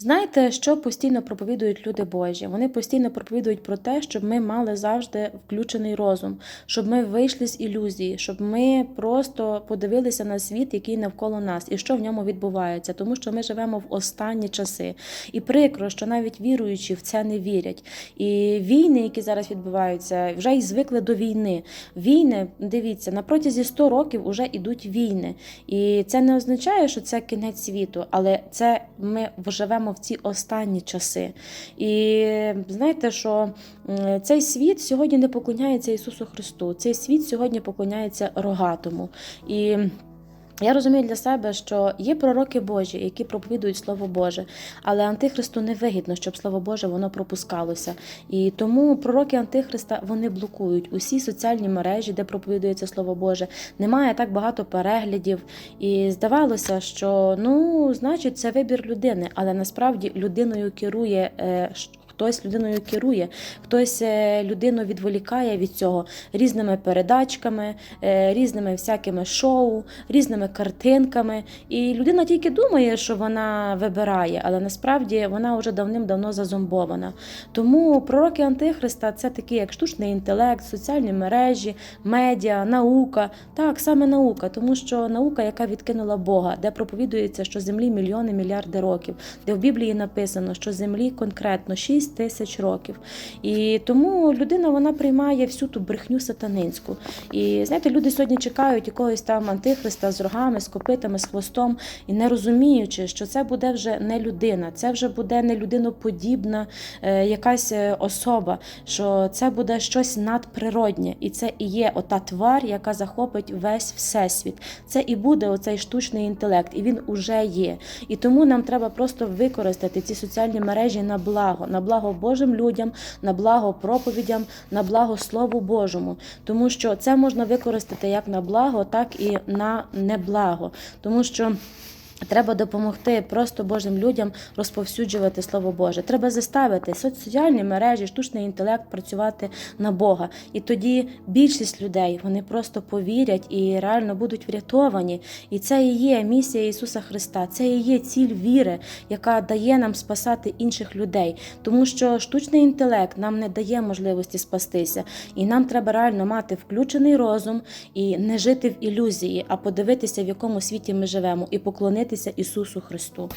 Знаєте, що постійно проповідують люди Божі? Вони постійно проповідують про те, щоб ми мали завжди включений розум, щоб ми вийшли з ілюзії, щоб ми просто подивилися на світ, який навколо нас, і що в ньому відбувається, тому що ми живемо в останні часи. І прикро, що навіть віруючі в це не вірять. І війни, які зараз відбуваються, вже й звикли до війни. Війни, дивіться, на протязі 100 років вже йдуть війни. І це не означає, що це кінець світу, але це ми живемо в ці останні часи. І знаєте, що цей світ сьогодні не поклоняється Ісусу Христу. Цей світ сьогодні поклоняється рогатому. І я розумію для себе, що є пророки Божі, які проповідують Слово Боже, але Антихристу не вигідно, щоб Слово Боже воно пропускалося. І тому пророки Антихриста вони блокують усі соціальні мережі, де проповідується Слово Боже. Немає так багато переглядів. І здавалося, що ну, значить, це вибір людини, але насправді людиною керує. Хтось людиною керує, хтось е, людину відволікає від цього різними передачками, е, різними всякими шоу, різними картинками. І людина тільки думає, що вона вибирає, але насправді вона вже давним-давно зазомбована. Тому пророки Антихриста це такі, як штучний інтелект, соціальні мережі, медіа, наука. Так, саме наука, тому що наука, яка відкинула Бога, де проповідується, що землі мільйони мільярди років, де в Біблії написано, що землі конкретно 6 тисяч років. І тому людина вона приймає всю ту брехню сатанинську. І знаєте, люди сьогодні чекають якогось там антихриста з рогами, з копитами, з хвостом, і не розуміючи, що це буде вже не людина, це вже буде не людиноподібна е, якась е, особа, що це буде щось надприроднє, і це і є ота твар, яка захопить весь всесвіт. Це і буде оцей штучний інтелект, і він уже є. І тому нам треба просто використати ці соціальні мережі на благо, на благо Божим людям, на благо проповідям, на благо Слову Божому. Тому що це можна використати як на благо, так і на неблаго. Тому що. Треба допомогти просто Божим людям розповсюджувати Слово Боже. Треба заставити соціальні мережі, штучний інтелект працювати на Бога. І тоді більшість людей вони просто повірять і реально будуть врятовані. І це і є місія Ісуса Христа, це і є ціль віри, яка дає нам спасати інших людей. Тому що штучний інтелект нам не дає можливості спастися. І нам треба реально мати включений розум і не жити в ілюзії, а подивитися, в якому світі ми живемо, і поклонитися Ісусу Христу.